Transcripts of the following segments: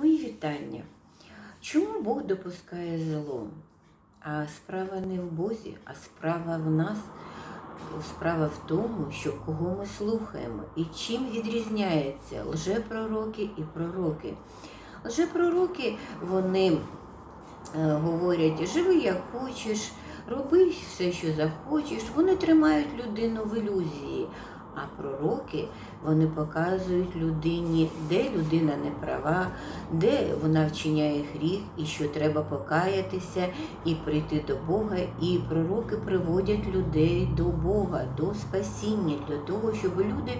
Мої вітання. Чому Бог допускає зло? А справа не в Бозі, а справа в нас. Справа в тому, що кого ми слухаємо і чим відрізняються лжепророки і пророки. Лжепророки вони е, говорять, живи як хочеш, роби все, що захочеш. Вони тримають людину в ілюзії. А пророки вони показують людині, де людина не права, де вона вчиняє гріх, і що треба покаятися і прийти до Бога. І пророки приводять людей до Бога, до спасіння, для того, щоб люди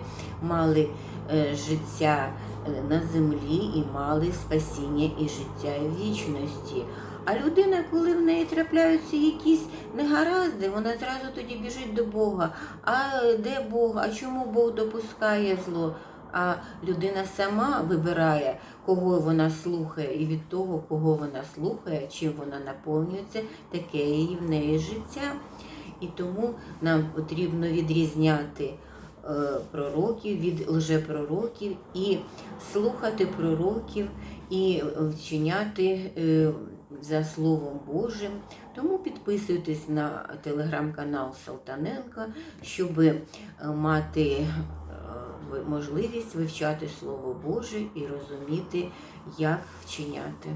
мали е, життя е, на землі і мали спасіння і життя вічності. А людина, коли в трапляються якісь негаразди, вона зразу тоді біжить до Бога. А де Бог? А чому Бог допускає зло? А людина сама вибирає, кого вона слухає, і від того, кого вона слухає, чим вона наповнюється, таке її в неї життя. І тому нам потрібно відрізняти е, пророків від лжепророків і слухати пророків і вчиняти е, за Словом Божим. Тому підписуйтесь на телеграм-канал Салтаненка, щоб е, мати е, можливість вивчати Слово Боже і розуміти, як вчиняти.